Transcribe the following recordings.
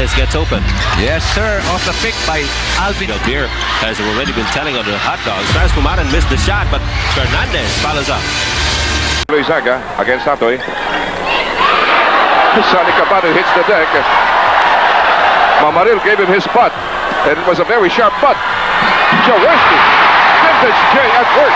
Fernandez gets open. Yes, sir. Off the pick by Alvin. Beer has already been telling on the hot dogs. Franz Pumaran missed the shot, but Fernandez follows up. Luizaga against Atoy. Sonny Cabano hits the deck. Mamaril gave him his putt. And it was a very sharp putt. Jaworski. Vintage J at work.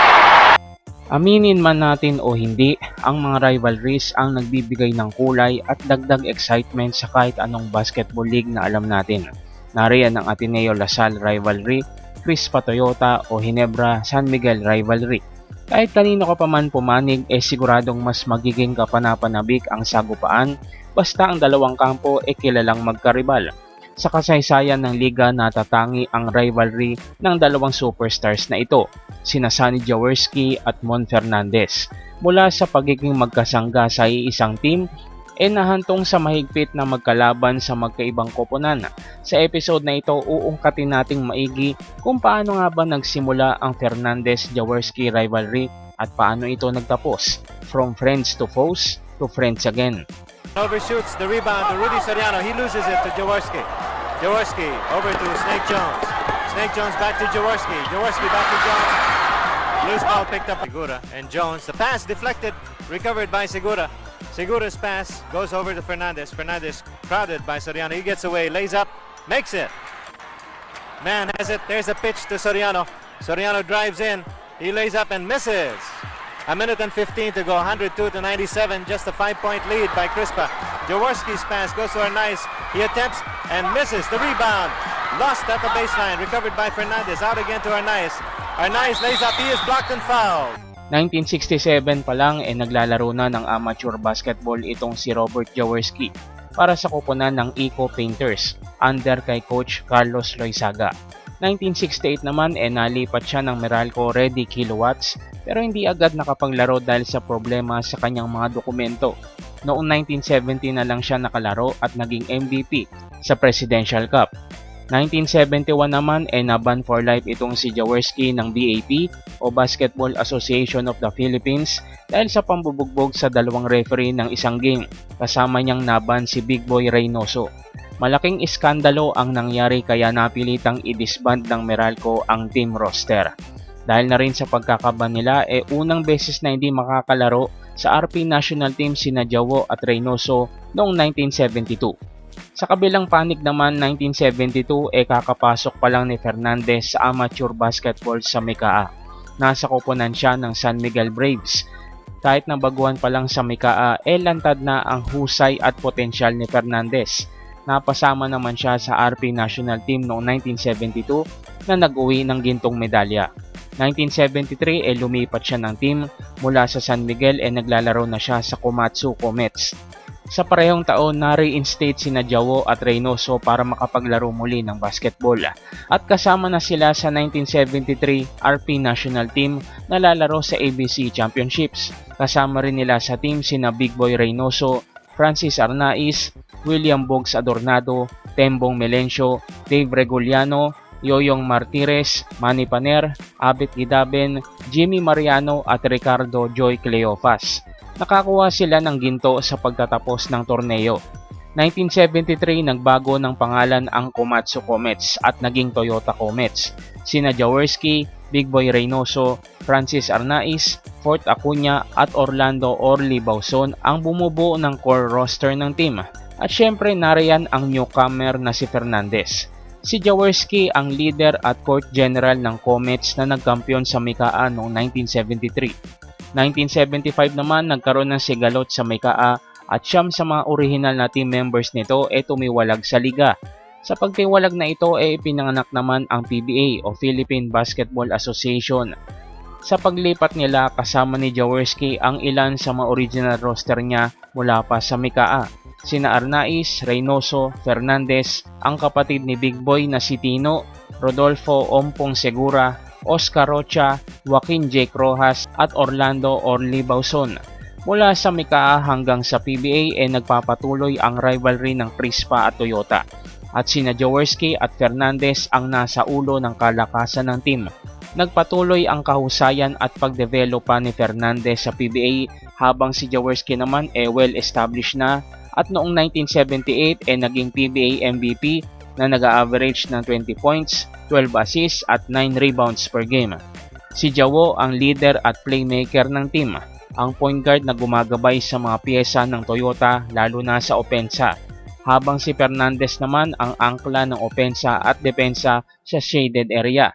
Aminin man natin o hindi, ang mga rivalries ang nagbibigay ng kulay at dagdag excitement sa kahit anong basketball league na alam natin. Nariyan ang Ateneo Lasal rivalry, Crispa Toyota o Hinebra San Miguel rivalry. Kahit kanino ka pa man pumanig, eh siguradong mas magiging kapanapanabik ang sagupaan basta ang dalawang kampo e kilalang magkaribal. Sa kasaysayan ng liga natatangi ang rivalry ng dalawang superstars na ito, sina Sonny Jaworski at Mon Fernandez. Mula sa pagiging magkasangga sa iisang team, e nahantong sa mahigpit na magkalaban sa magkaibang koponan. Sa episode na ito, uungkatin nating maigi kung paano nga ba nagsimula ang Fernandez-Jaworski rivalry at paano ito nagtapos, from friends to foes to friends again. Overshoots the rebound to Rudy Soriano. He loses it to Jaworski. Jaworski over to Snake Jones. Snake Jones back to Jaworski. Jaworski back to Jones. Loose ball picked up by Segura. And Jones, the pass deflected, recovered by Segura. Segura's pass goes over to Fernandez. Fernandez crowded by Soriano. He gets away, lays up, makes it. Man has it. There's a pitch to Soriano. Soriano drives in. He lays up and misses. A minute and 15 to go, 102 to 97, just a five-point lead by Crispa. Jaworski's pass goes to Arnaiz. He attempts and misses the rebound. Lost at the baseline, recovered by Fernandez. Out again to Arnaiz. Arnaiz lays up, he is blocked and fouled. 1967 pa lang e naglalaro na ng amateur basketball itong si Robert Jaworski para sa koponan ng Eco Painters under kay coach Carlos Loizaga. 1968 naman e nalipat siya ng Meralco Ready Kilowatts pero hindi agad nakapaglaro dahil sa problema sa kanyang mga dokumento. Noong 1970 na lang siya nakalaro at naging MVP sa Presidential Cup. 1971 naman ay naban for life itong si Jaworski ng BAP o Basketball Association of the Philippines dahil sa pambubugbog sa dalawang referee ng isang game kasama niyang naban si Big Boy Reynoso. Malaking iskandalo ang nangyari kaya napilitang i-disband ng Meralco ang team roster. Dahil na rin sa pagkakaban nila e unang beses na hindi makakalaro sa RP national team sina Jawo at Reynoso noong 1972. Sa kabilang panig naman 1972 e kakapasok pa lang ni Fernandez sa amateur basketball sa Mikaa. Nasa koponan siya ng San Miguel Braves. Kahit na baguhan pa lang sa Mikaa, e lantad na ang husay at potensyal ni Fernandez. Napasama naman siya sa RP national team noong 1972 na nag-uwi ng gintong medalya. 1973 e lumipat siya ng team mula sa San Miguel e naglalaro na siya sa Komatsu Comets. Sa parehong taon, na-reinstate sina Jawo at Reynoso para makapaglaro muli ng basketball. At kasama na sila sa 1973 RP National Team na lalaro sa ABC Championships. Kasama rin nila sa team sina Big Boy Reynoso, Francis Arnaiz, William Boggs Adornado, Tembong Melencio, Dave Reguliano, Yoyong Martires, Manny Paner, Abit Gidaben, Jimmy Mariano at Ricardo Joy Cleofas. Nakakuha sila ng ginto sa pagtatapos ng torneo. 1973 nagbago ng pangalan ang Komatsu Comets at naging Toyota Comets. Sina Jaworski, Big Boy Reynoso, Francis Arnaiz, Fort Acuna at Orlando Orly Bauson ang bumubuo ng core roster ng team. At syempre nariyan ang newcomer na si Fernandez. Si Jaworski ang leader at court general ng Comets na nagkampiyon sa Mikaa noong 1973. 1975 naman nagkaroon ng sigalot sa Mikaa at siyam sa mga original na team members nito ay tumiwalag sa liga. Sa pagtiwalag na ito ay ipinanganak naman ang PBA o Philippine Basketball Association. Sa paglipat nila kasama ni Jaworski ang ilan sa mga original roster niya mula pa sa Mikaa. Sina Arnaiz, Reynoso, Fernandez, ang kapatid ni Big Boy na si Tino, Rodolfo Ompong Segura, Oscar Rocha, Joaquin Jake Rojas at Orlando Orly Bauson. Mula sa Mikaa hanggang sa PBA ay nagpapatuloy ang rivalry ng Prispa at Toyota at sina Jaworski at Fernandez ang nasa ulo ng kalakasan ng team. Nagpatuloy ang kahusayan at pagdevelopa ni Fernandez sa PBA habang si Jaworski naman ay well established na at noong 1978 ay naging PBA MVP na nag-average ng 20 points, 12 assists at 9 rebounds per game. Si Jawo ang leader at playmaker ng team, ang point guard na gumagabay sa mga pyesa ng Toyota lalo na sa opensa, habang si Fernandez naman ang angkla ng opensa at depensa sa shaded area.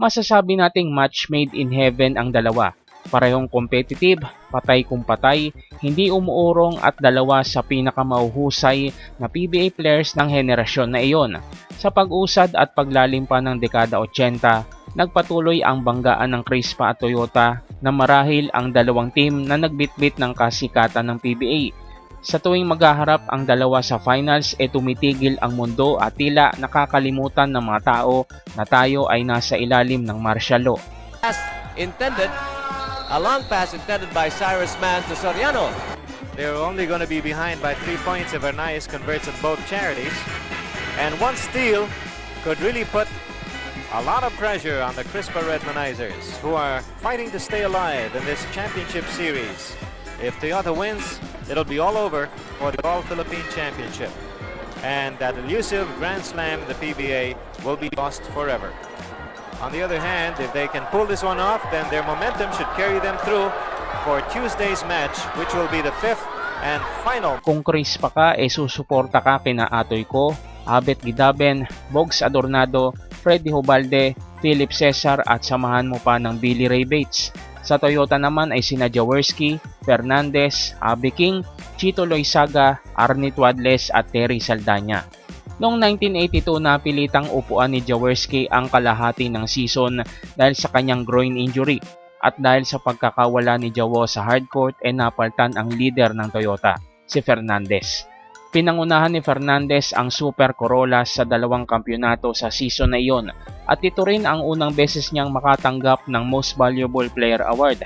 Masasabi nating match made in heaven ang dalawa. Parehong competitive, patay kung patay, hindi umuurong at dalawa sa pinakamauhusay na PBA players ng henerasyon na iyon. Sa pag-usad at paglalim pa ng dekada 80, nagpatuloy ang banggaan ng Crispa at Toyota na marahil ang dalawang team na nagbitbit ng kasikatan ng PBA. Sa tuwing maghaharap ang dalawa sa finals e tumitigil ang mundo at tila nakakalimutan ng mga tao na tayo ay nasa ilalim ng martial law. pass intended, a long pass intended by Cyrus Mann to Soriano. They're only going to be behind by three points if Arnaiz converts on both charities. And one steal could really put a lot of pressure on the Crispa Redmanizers, who are fighting to stay alive in this championship series. If Toyota wins, it'll be all over for the All Philippine Championship. And that elusive Grand Slam, the PBA, will be lost forever. On the other hand, if they can pull this one off, then their momentum should carry them through for Tuesday's match, which will be the fifth and final Kung Crispa ka, e susuporta ka kina Atoy ko, Abet Gidaben, Bogs Adornado, Freddy Hubalde, Philip Cesar at samahan mo pa ng Billy Ray Bates. Sa Toyota naman ay sina Jaworski, Fernandez, Abe King, Chito Loizaga, Arnie Tuadles at Terry Saldana. Noong 1982 napilitang upuan ni Jaworski ang kalahati ng season dahil sa kanyang groin injury at dahil sa pagkakawala ni Jawo sa hardcourt ay napaltan ang leader ng Toyota, si Fernandez. Pinangunahan ni Fernandez ang Super Corolla sa dalawang kampyonato sa season na iyon at ito rin ang unang beses niyang makatanggap ng Most Valuable Player Award.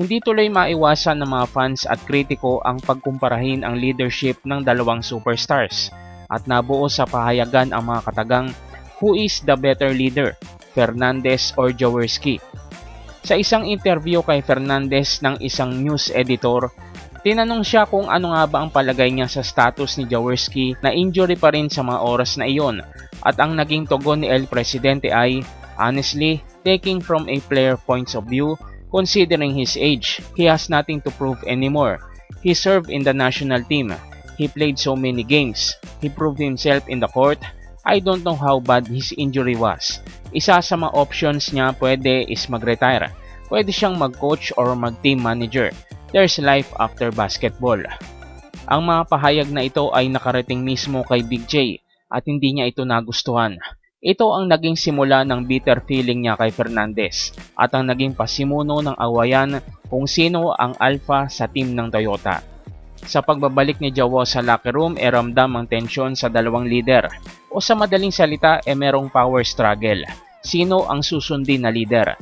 Hindi tuloy maiwasan ng mga fans at kritiko ang pagkumparahin ang leadership ng dalawang superstars at nabuo sa pahayagan ang mga katagang Who is the better leader, Fernandez or Jaworski? Sa isang interview kay Fernandez ng isang news editor, tinanong siya kung ano nga ba ang palagay niya sa status ni Jaworski na injury pa rin sa mga oras na iyon at ang naging tugon ni El Presidente ay, honestly, taking from a player points of view, considering his age, he has nothing to prove anymore. He served in the national team. He played so many games. He proved himself in the court. I don't know how bad his injury was. Isa sa mga options niya pwede is mag-retire. Pwede siyang mag-coach or mag-team manager. There's life after basketball. Ang mga pahayag na ito ay nakarating mismo kay Big J at hindi niya ito nagustuhan. Ito ang naging simula ng bitter feeling niya kay Fernandez at ang naging pasimuno ng awayan kung sino ang alpha sa team ng Toyota. Sa pagbabalik ni Jawo sa locker room, e ramdam ang tensyon sa dalawang leader. O sa madaling salita, e merong power struggle. Sino ang susundin na leader?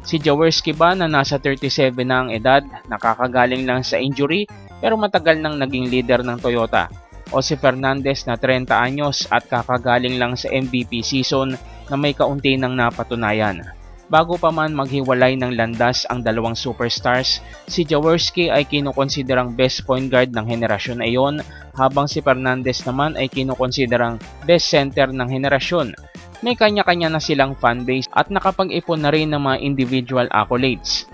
Si Jaworski ba na nasa 37 na ang edad, nakakagaling lang sa injury, pero matagal nang naging leader ng Toyota? O si Fernandez na 30 anyos at kakagaling lang sa MVP season na may kaunti nang napatunayan? Bago pa man maghiwalay ng landas ang dalawang superstars, si Jaworski ay kinukonsiderang best point guard ng henerasyon na iyon habang si Fernandez naman ay kinukonsiderang best center ng henerasyon. May kanya-kanya na silang fanbase at nakapag-ipon na rin ng mga individual accolades.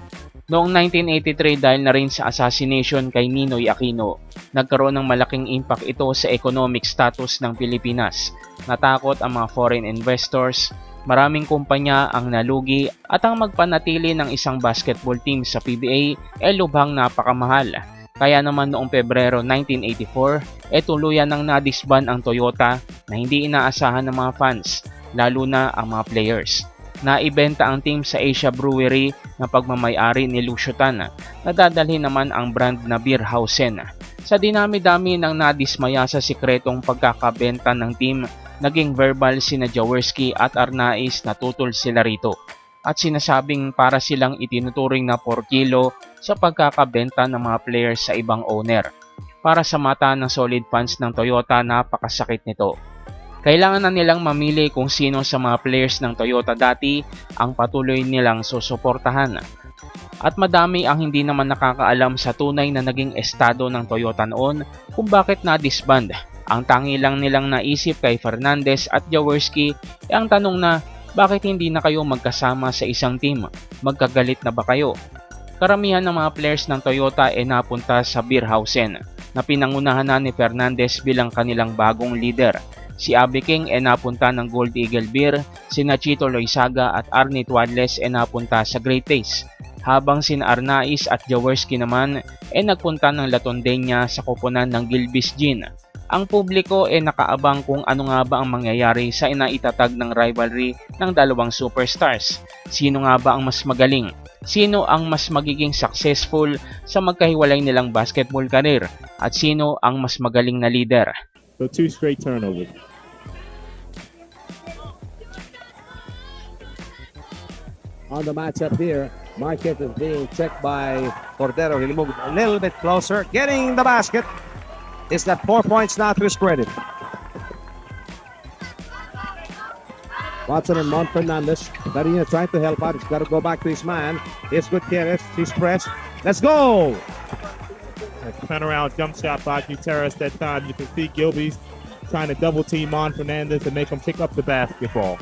Noong 1983 dahil na rin sa assassination kay Ninoy Aquino, nagkaroon ng malaking impact ito sa economic status ng Pilipinas. Natakot ang mga foreign investors, maraming kumpanya ang nalugi at ang magpanatili ng isang basketball team sa PBA ay lubhang napakamahal. Kaya naman noong Pebrero 1984, e tuluyan nang nadisban ang Toyota na hindi inaasahan ng mga fans, lalo na ang mga players. Naibenta ang team sa Asia Brewery na pagmamayari ni Lucio Tan na dadalhin naman ang brand na Beerhausen. Sa dinami-dami ng nadismaya sa sikretong pagkakabenta ng team, naging verbal sina Jaworski at Arnaiz na tutol sila rito at sinasabing para silang itinuturing na 4 kilo sa pagkakabenta ng mga players sa ibang owner. Para sa mata ng solid fans ng Toyota, napakasakit nito. Kailangan na nilang mamili kung sino sa mga players ng Toyota dati ang patuloy nilang susuportahan. At madami ang hindi naman nakakaalam sa tunay na naging estado ng Toyota noon kung bakit na-disband. Ang tangi lang nilang naisip kay Fernandez at Jaworski ay ang tanong na bakit hindi na kayo magkasama sa isang team? Magkagalit na ba kayo? Karamihan ng mga players ng Toyota ay napunta sa Beerhausen na pinangunahan na ni Fernandez bilang kanilang bagong leader. Si Abe King ay napunta ng Gold Eagle Beer, si Nachito Loizaga at Arnie Tuadles ay napunta sa Great Taste. Habang sin Arnaiz at Jaworski naman ay nagpunta ng Latondenya sa koponan ng Gilbis Gin. Ang publiko ay nakaabang kung ano nga ba ang mangyayari sa inaitatag ng rivalry ng dalawang superstars. Sino nga ba ang mas magaling? Sino ang mas magiging successful sa magkahiwalay nilang basketball career? At sino ang mas magaling na leader? So two straight turnovers. on the matchup here. Marquez is being checked by Cordero. He'll move a little bit closer. Getting the basket. Is that four points now to his credit? Watson and Mount Fernandez. Darina trying to help out. He's got to go back to his man. It's Gutierrez. He's pressed. Let's go! A turnaround jump shot by Gutierrez that time. You can see Gilby's trying to double team on Fernandez and make him pick up the basketball.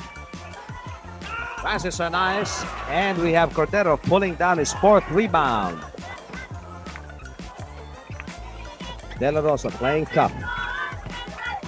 Passes are nice. And we have Cordero pulling down his fourth rebound. De La Rosa playing tough.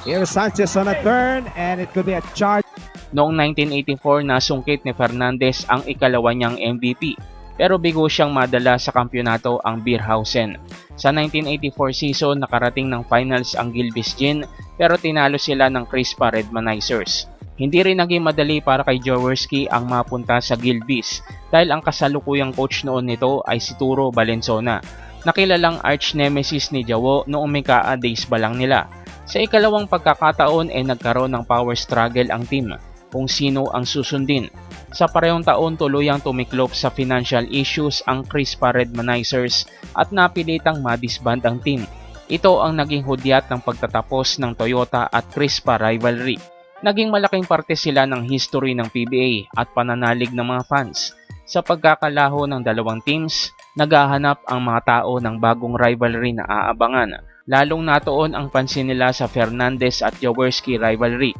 Here's Sanchez on a turn, and it could be a charge. Noong 1984 nasungkit ni Fernandez ang ikalawa niyang MVP pero bigo siyang madala sa kampyonato ang Beerhausen. Sa 1984 season nakarating ng finals ang Gilbis Gin pero tinalo sila ng Crispa Redmanizers. Hindi rin naging madali para kay Jaworski ang mapunta sa Gilbis dahil ang kasalukuyang coach noon nito ay si Turo Valenzuela nakilalang arch nemesis ni Jawo noong Mika days pa lang nila. Sa ikalawang pagkakataon ay nagkaroon ng power struggle ang team kung sino ang susundin. Sa parehong taon tuluyang tumiklop sa financial issues ang Crispa Redmanizers at napilitang madisband ang team. Ito ang naging hudyat ng pagtatapos ng Toyota at Crispa rivalry. Naging malaking parte sila ng history ng PBA at pananalig ng mga fans. Sa pagkakalaho ng dalawang teams, naghahanap ang mga tao ng bagong rivalry na aabangan. Lalong natuon ang pansin nila sa Fernandez at Jaworski rivalry.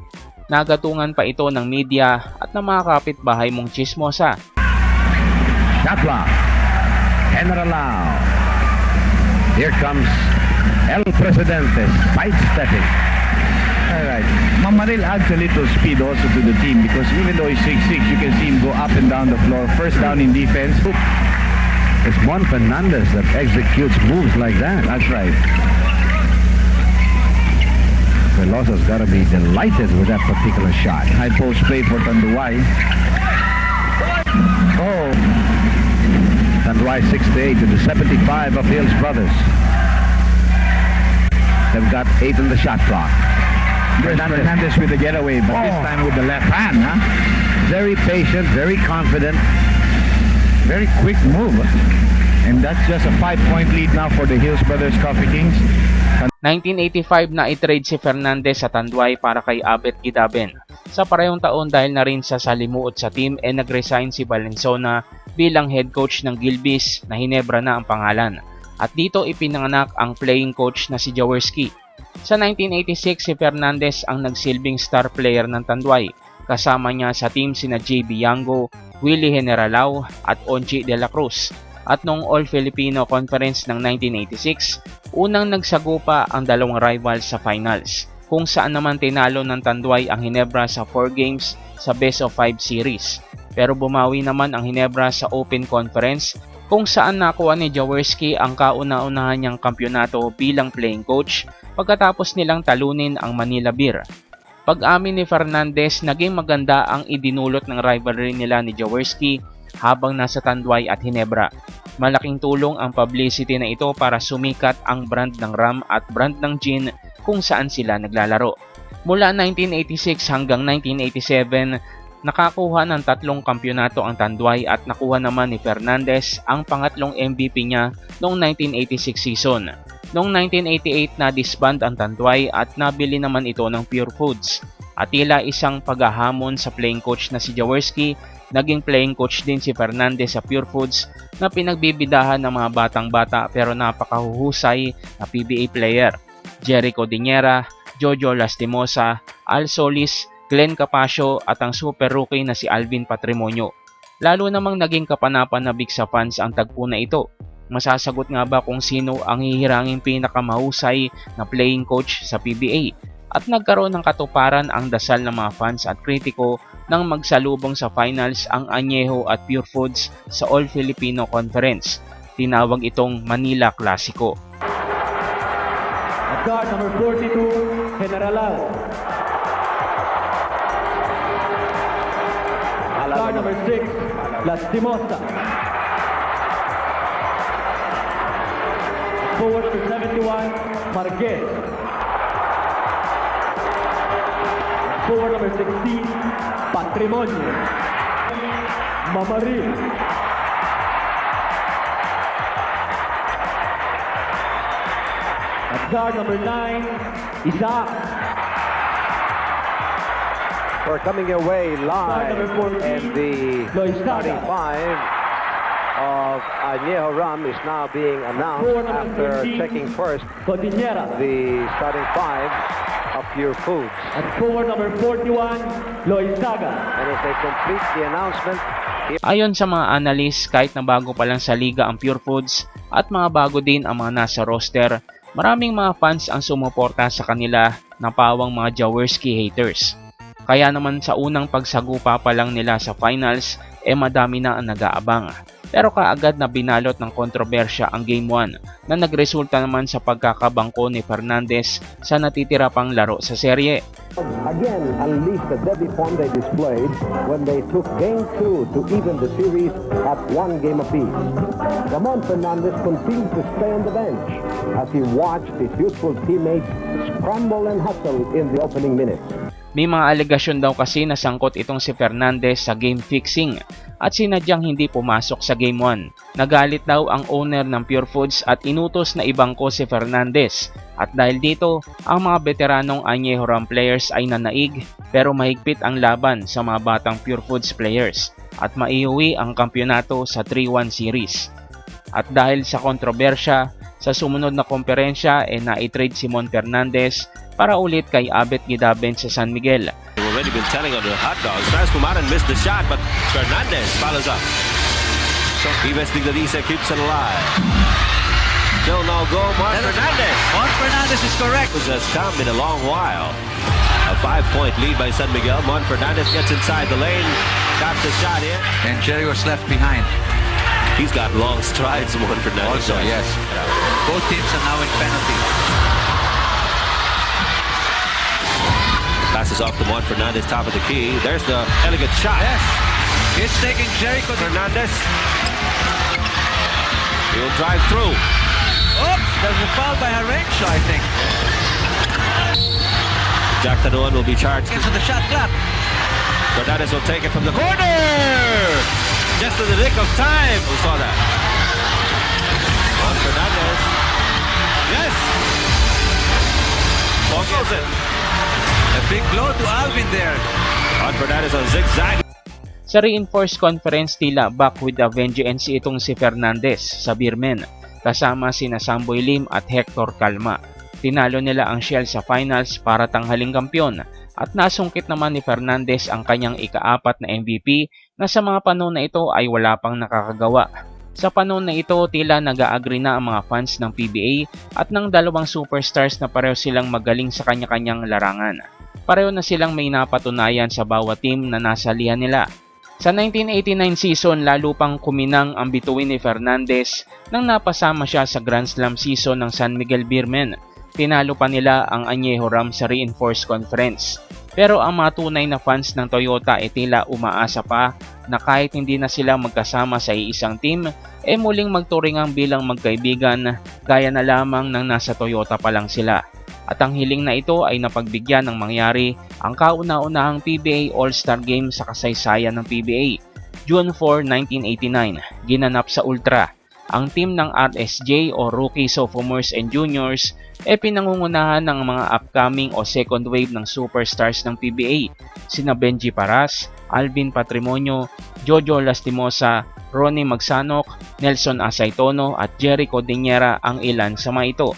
Nagatungan pa ito ng media at ng mga kapitbahay mong chismosa. Shot clock. General Lau. Here comes El Presidente sidestepping. Alright. Mamaril adds a little speed also to the team because even though he's 6'6", you can see him go up and down the floor. First down in defense. It's Juan Fernandez that executes moves like that. That's right. Velosa's got to be delighted with that particular shot. High post play for Tanduay. Oh. Tanduay 68 to the 75 of Hills Brothers. They've got eight on the shot clock. There's Fernandez with the getaway, but this Oh. time with the left hand, huh? Very patient, very confident. Very quick move. And that's just a five-point lead now for the Hills Brothers Coffee Kings. 1985 na i-trade si Fernandez sa Tanduay para kay Abet Gidaben. Sa parehong taon dahil na rin sa salimuot sa team e nag-resign si Valenzuela bilang head coach ng Gilbis na Hinebra na ang pangalan. At dito ipinanganak ang playing coach na si Jaworski. Sa 1986 si Fernandez ang nagsilbing star player ng Tanduay. Kasama niya sa team sina JB Yango, Willie Generalao at Onchi De La Cruz. At noong All-Filipino Conference ng 1986, unang nagsagupa ang dalawang rivals sa finals, kung saan naman tinalo ng Tanduay ang Hinebra sa 4 games sa Best of 5 series. Pero bumawi naman ang Hinebra sa Open Conference kung saan nakuha ni Jaworski ang kauna-unahan niyang kampyonato bilang playing coach pagkatapos nilang talunin ang Manila Beer. Pag-amin ni Fernandez, naging maganda ang idinulot ng rivalry nila ni Jaworski habang nasa Tanduay at Hinebra. Malaking tulong ang publicity na ito para sumikat ang brand ng Ram at brand ng Gin kung saan sila naglalaro. Mula 1986 hanggang 1987, nakakuha ng tatlong kampyonato ang Tanduay at nakuha naman ni Fernandez ang pangatlong MVP niya noong 1986 season. Noong 1988 na disband ang Tanduay at nabili naman ito ng Pure Foods. At tila isang paghahamon sa playing coach na si Jaworski Naging playing coach din si Fernandez sa Pure Foods na pinagbibidahan ng mga batang-bata pero napakahuhusay na PBA player. Jericho Diniera, Jojo Lastimosa, Al Solis, Glenn Capasio at ang super rookie na si Alvin Patrimonio. Lalo namang naging kapanapan na big sa fans ang tagpo na ito. Masasagot nga ba kung sino ang hihiranging pinakamahusay na playing coach sa PBA? At nagkaroon ng katuparan ang dasal ng mga fans at kritiko nang magsalubong sa finals ang Añejo at Pure Foods sa All Filipino Conference. Tinawag itong Manila Clasico. At guard number 42, Generalal. At guard number 6, Lastimosa. Forward number 71, Marquez. Forward number 16, Patrimonio. Mamaril. At guard number 9, Isaac. We're coming your way live Number 14, and the starting five of Añejo Ram is now being announced after 13. checking first the starting five of Pure Foods. At forward number 41, Loizaga. And as they complete the announcement, Ayon sa mga analyst, kahit na bago pa lang sa liga ang Pure Foods at mga bago din ang mga nasa roster, maraming mga fans ang sumuporta sa kanila na pawang mga Jaworski haters. Kaya naman sa unang pagsagupa pa lang nila sa finals, eh madami na ang nag-aabang. Pero kaagad na binalot ng kontrobersya ang Game 1 na nagresulta naman sa pagkakabangko ni Fernandez sa natitira pang laro sa serye. again unleashed the deadly form they displayed when they took game two to even the series at one game apiece. Ramon Fernandez continued to stay on the bench as he watched his youthful teammates scramble and hustle in the opening minutes. May mga alegasyon daw kasi na sangkot itong si Fernandez sa game fixing at sinadyang hindi pumasok sa game 1. Nagalit daw ang owner ng Pure Foods at inutos na ibangko si Fernandez. At dahil dito, ang mga veteranong Añejo Ram players ay nanaig pero mahigpit ang laban sa mga batang Pure Foods players at maiuwi ang kampyonato sa 3-1 series. At dahil sa kontrobersya, sa sumunod na komperensya ay na-trade si Mon Fernandez para ulit kay Abet Gidaben sa San Miguel. Already been telling on the hot dogs. Fast Pumaran missed the shot, but Fernandez follows up. So Ives Digdadisa keeps it alive. Still no goal. Mark Fernandez. Juan Fernandez is correct. Which has come in a long while. A five-point lead by San Miguel. Mon Fernandez gets inside the lane. Got the shot in. And Jerry was left behind. He's got long strides, Mon Fernandez. Also, does. yes. Both teams are now in penalty. Passes off to Mon Fernandez, top of the key. There's the elegant shot. Yes. It's taking Jericho. Fernandez. He'll drive through. Oops, there's a foul by Harencho, I think. Jack Tanuan will be charged. Gets the shot clock. Fernandez will take it from the corner. Just in the nick of time. Who saw that? On Fernandez. Yes. Focus it. A big blow to Alvin there. On Fernandez on zigzag. Sa reinforced conference tila back with a vengeance itong si Fernandez sa Birmen kasama sina Samboy Lim at Hector Calma. Tinalo nila ang Shell sa finals para tanghaling kampyon at nasungkit naman ni Fernandez ang kanyang ikaapat na MVP na sa mga panahon na ito ay wala pang nakakagawa. Sa panahon na ito, tila nag-agree na ang mga fans ng PBA at ng dalawang superstars na pareho silang magaling sa kanya-kanyang larangan. Pareho na silang may napatunayan sa bawat team na nasa lihan nila. Sa 1989 season, lalo pang kuminang ang bituin ni Fernandez nang napasama siya sa Grand Slam season ng San Miguel Beermen. Tinalo pa nila ang Añejo Ram sa Reinforced Conference. Pero ang mga tunay na fans ng Toyota ay tila umaasa pa na kahit hindi na sila magkasama sa iisang team, e muling magturingang bilang magkaibigan gaya na lamang ng nasa Toyota pa lang sila. At ang hiling na ito ay napagbigyan ng mangyari ang kauna-unahang PBA All-Star Game sa kasaysayan ng PBA. June 4, 1989, ginanap sa Ultra. Ang team ng RSJ o Rookie Sophomores and Juniors e pinangungunahan ng mga upcoming o second wave ng superstars ng PBA, sina Benji Paras, Alvin Patrimonio, Jojo Lastimosa, Ronnie Magsanok, Nelson Asaytono at Jericho Diniera ang ilan sa mga ito.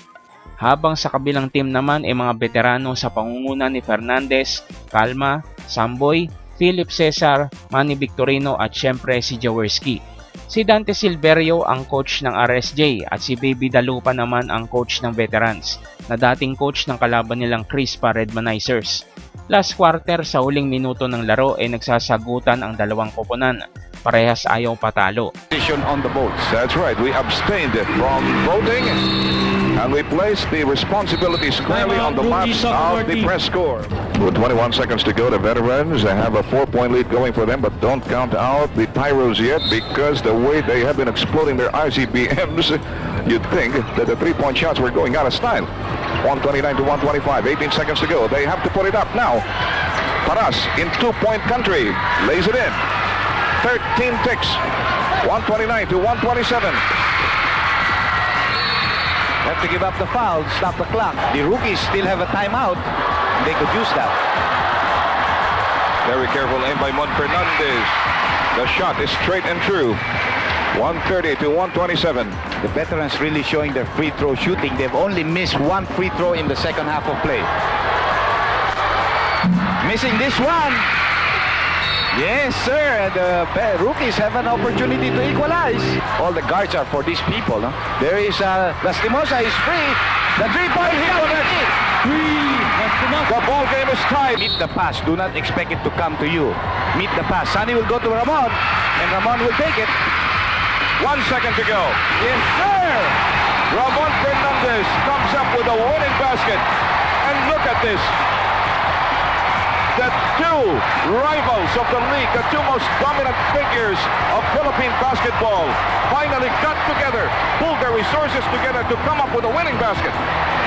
Habang sa kabilang team naman ay mga veterano sa pangunguna ni Fernandez, Calma, Samboy, Philip Cesar, Manny Victorino at syempre si Jaworski. Si Dante Silverio ang coach ng RSJ at si Baby Dalupa naman ang coach ng veterans na dating coach ng kalaban nilang Crispa Redmanizers. Last quarter sa huling minuto ng laro ay nagsasagutan ang dalawang koponan. Parehas ayaw patalo. On the votes. That's right. We abstained from voting and we place the responsibility squarely on the laps of the press score. With 21 seconds to go, the veterans they have a four-point lead going for them, but don't count out the Pyros yet because the way they have been exploding their ICBMs, you'd think that the three-point shots were going out of style. 129 to 125, 18 seconds to go. They have to put it up now. Paras in two-point country lays it in. 13 ticks. 129 to 127. Have to give up the foul, stop the clock. The rookies still have a timeout. They could use that. Very careful aim by Mon Fernandez. The shot is straight and true. 130 to 127. The veterans really showing their free throw shooting. They've only missed one free throw in the second half of play. Missing this one. Yes, sir. And the uh, rookies have an opportunity to equalize. All the guards are for these people. No? There is uh, Lastimosa is free. The three-point hit already. Three. The ball game is tied. Meet the pass. Do not expect it to come to you. Meet the pass. Sunny will go to Ramon, and Ramon will take it. One second to go. Yes, sir. Ramon Fernandez comes up with a winning basket. And look at this. The two rivals of the league, the two most dominant figures of Philippine basketball, finally got together, pulled their resources together to come up with a winning basket.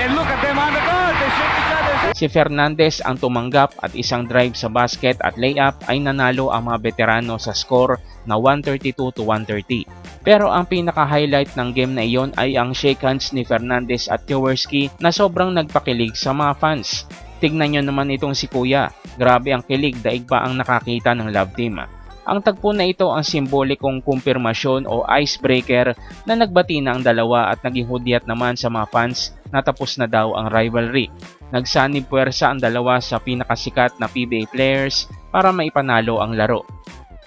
And look at them on the court. They shake each other's Si Fernandez ang tumanggap at isang drive sa basket at layup ay nanalo ang mga veterano sa score na 132 to 130. Pero ang pinaka-highlight ng game na iyon ay ang shake hands ni Fernandez at Jaworski na sobrang nagpakilig sa mga fans. Tignan nyo naman itong si Kuya. Grabe ang kilig daig pa ang nakakita ng love team. Ang tagpo na ito ang simbolikong kumpirmasyon o icebreaker na nagbati na ang dalawa at naging hudyat naman sa mga fans na tapos na daw ang rivalry. Nagsanib puwersa ang dalawa sa pinakasikat na PBA players para maipanalo ang laro.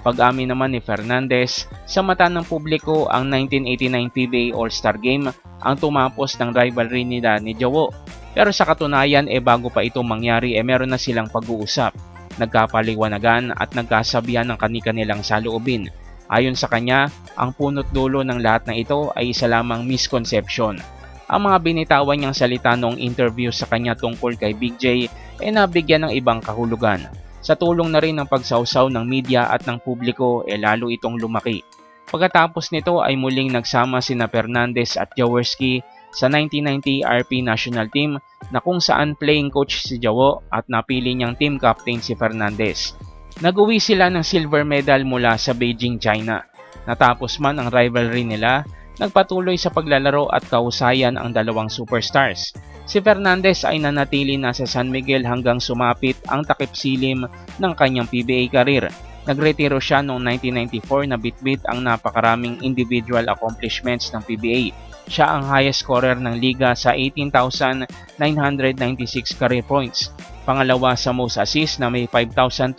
Pag-amin naman ni Fernandez, sa mata ng publiko ang 1989 PBA All-Star Game ang tumapos ng rivalry nila ni Jowo. Pero sa katunayan eh bago pa ito mangyari eh meron na silang pag-uusap, nagkapaliwanagan at nagkasabihan ng kani-kanilang saloobin. Ayon sa kanya, ang punot dulo ng lahat na ito ay isa lamang misconception. Ang mga binitawan niyang salita noong interview sa kanya tungkol kay Big J ay nabigyan ng ibang kahulugan. Sa tulong na rin ng pagsawsaw ng media at ng publiko ay lalo itong lumaki. Pagkatapos nito ay muling nagsama sina Fernandez at Jaworski sa 1990 RP National Team na kung saan playing coach si Jawo at napili niyang team captain si Fernandez. Nag-uwi sila ng silver medal mula sa Beijing, China. Natapos man ang rivalry nila, nagpatuloy sa paglalaro at kahusayan ang dalawang superstars. Si Fernandez ay nanatili na sa San Miguel hanggang sumapit ang takip silim ng kanyang PBA career. Nagretiro siya noong 1994 na bitbit ang napakaraming individual accomplishments ng PBA. Siya ang highest scorer ng liga sa 18,996 career points. Pangalawa sa most assists na may 5,220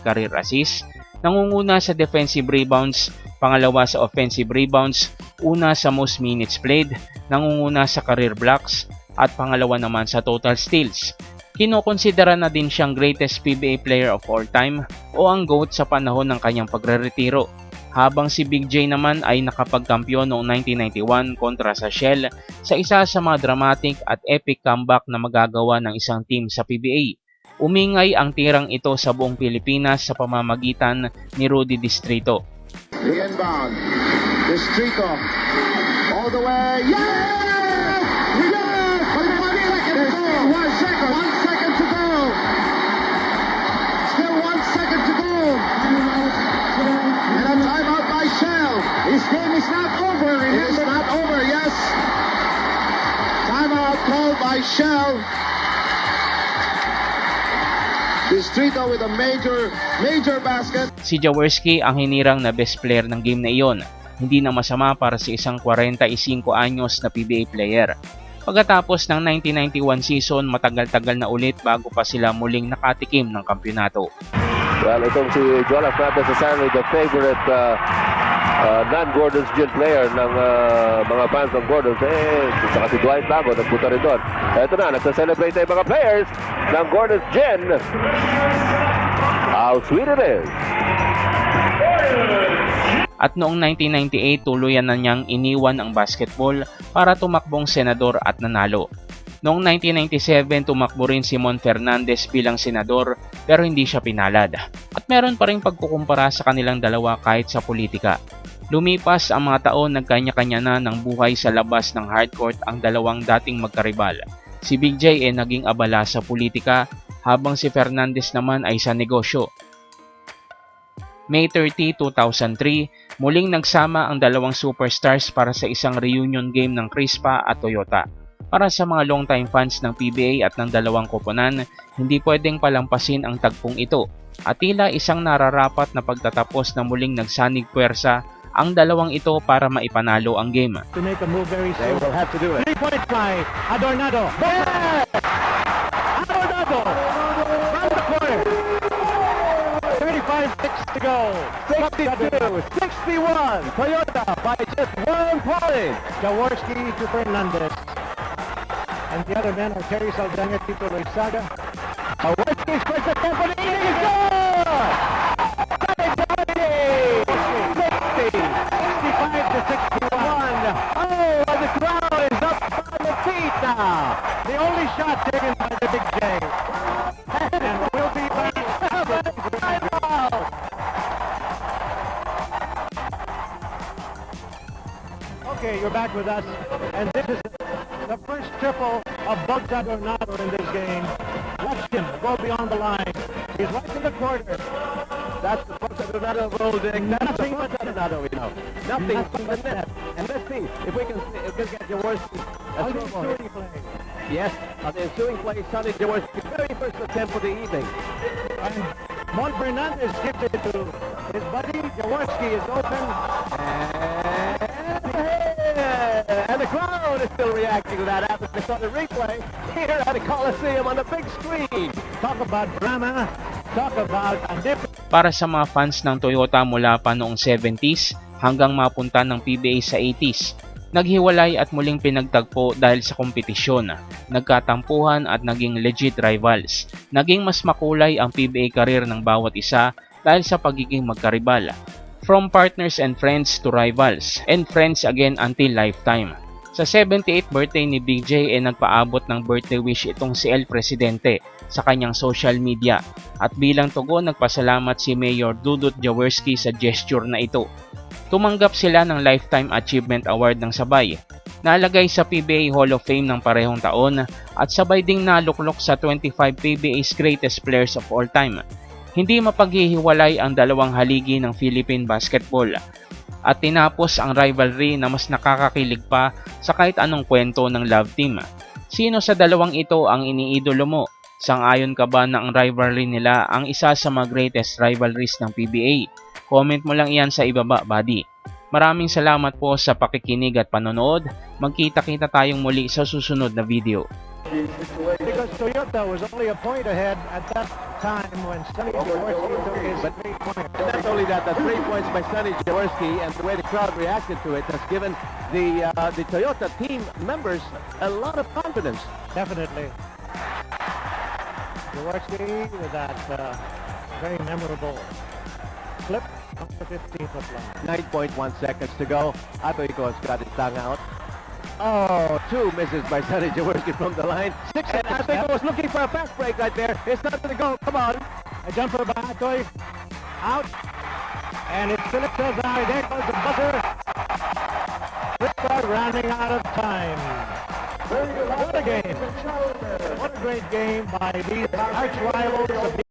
career assists. Nangunguna sa defensive rebounds, pangalawa sa offensive rebounds, una sa most minutes played, nangunguna sa career blocks, at pangalawa naman sa total steals. Kinokonsidera na din siyang greatest PBA player of all time o ang GOAT sa panahon ng kanyang pagre-retiro. Habang si Big J naman ay nakapagkampiyon noong 1991 kontra sa Shell sa isa sa mga dramatic at epic comeback na magagawa ng isang team sa PBA. Umingay ang tirang ito sa buong Pilipinas sa pamamagitan ni Rudy Distrito. The inbound. Distrito. All the way. Yeah! Yes! Still one second. One second This game is not over. It is not over, yes. Timeout called by Shell. Distrito with a major, major basket. Si Jaworski ang hinirang na best player ng game na iyon. Hindi na masama para sa isang 45 anyos na PBA player. Pagkatapos ng 1991 season, matagal-tagal na ulit bago pa sila muling nakatikim ng kampyonato. Well, itong si Joel Fernandez Asano, the favorite uh, uh, non-Gordon's Gin player ng uh, mga fans ng Gordon's. Eh, saka si Dwight Lago, nagpunta rin doon. Ito na, nagsa-celebrate na yung mga players ng Gordon's Gin. How sweet it is! At noong 1998, tuluyan na niyang iniwan ang basketball para tumakbong senador at nanalo. Noong 1997, tumakbo rin si Mon Fernandez bilang senador pero hindi siya pinalad. At meron pa rin pagkukumpara sa kanilang dalawa kahit sa politika. Lumipas ang mga taon, nagkanya-kanya na ng buhay sa labas ng hardcourt ang dalawang dating magkaribal. Si Big J ay naging abala sa politika habang si Fernandez naman ay sa negosyo. May 30, 2003, muling nagsama ang dalawang superstars para sa isang reunion game ng Crispa at Toyota. Para sa mga long-time fans ng PBA at ng dalawang koponan, hindi pwedeng palampasin ang tagpong ito at tila isang nararapat na pagtatapos na muling nagsanig puwersa ang dalawang ito para maipanalo ang game. To make a move very They soon. will have to do it. Three-point try. Adornado. Yes! Adornado. From the corner. 35 6 to go. 62, 61, Toyota by just one point. Jaworski to Fernandez. And the other men are Terry Saldana, Tito Loizaga. Jaworski strikes the evening is good! 65 to 61. Oh, and the crowd is up on the feet now. The only shot taken by the Big J. And we'll be back. Okay, you're back with us. And this is the first triple of Bugs Adornado in this game. Watch him go beyond the line. He's right in the corner. That's the Bucks Adornado role, Dick. Nothing but Adornado we know. Nothing, Nothing but the net. And let's see if we can, if we can get Jaworski. a How do throw you ball. play? Yes, on the ensuing play, Sonny Jaworski's very first attempt for the evening. And Mon Fernandez gives it to his buddy. Jaworski is open. And, and the crowd is still reacting to that after they saw the replay here at the Coliseum on the big screen. Talk about drama. Talk about a different Para sa mga fans ng Toyota mula pa noong 70s hanggang mapunta ng PBA sa 80s, naghiwalay at muling pinagtagpo dahil sa kompetisyon, nagkatampuhan at naging legit rivals. Naging mas makulay ang PBA career ng bawat isa dahil sa pagiging magkaribal. From partners and friends to rivals, and friends again until lifetime. Sa 78th birthday ni Big J ay nagpaabot ng birthday wish itong si El Presidente sa kanyang social media at bilang tugon nagpasalamat si Mayor Dudut Jaworski sa gesture na ito. Tumanggap sila ng Lifetime Achievement Award ng sabay. Nalagay sa PBA Hall of Fame ng parehong taon at sabay ding naluklok sa 25 PBA's greatest players of all time. Hindi mapaghihiwalay ang dalawang haligi ng Philippine basketball at tinapos ang rivalry na mas nakakakilig pa sa kahit anong kwento ng love team. Sino sa dalawang ito ang iniidolo mo? Sang-ayon ka ba na ang rivalry nila ang isa sa mga greatest rivalries ng PBA? Comment mo lang iyan sa ibaba, buddy. Maraming salamat po sa pakikinig at panonood. Magkita-kita tayong muli sa susunod na video. because Toyota was only a point ahead at that time when Sonny Jaworski took his But- three-pointer. And not only that, the three points by Sonny Jaworski and the way the crowd reacted to it has given the uh, the Toyota team members a lot of confidence. Definitely. Jaworski with that uh, very memorable flip on the 15th of line. 9.1 seconds to go. Has got his tongue out. Oh, two misses by Sonny Jaworski from the line. Six And left. was looking for a fast break right there. It's not going to go. Come on. A jumper by Atoy. Out. And it's Philip Cesar. There goes the buzzer. Flipkart rounding out of time. What a game. Great game by these arch rivals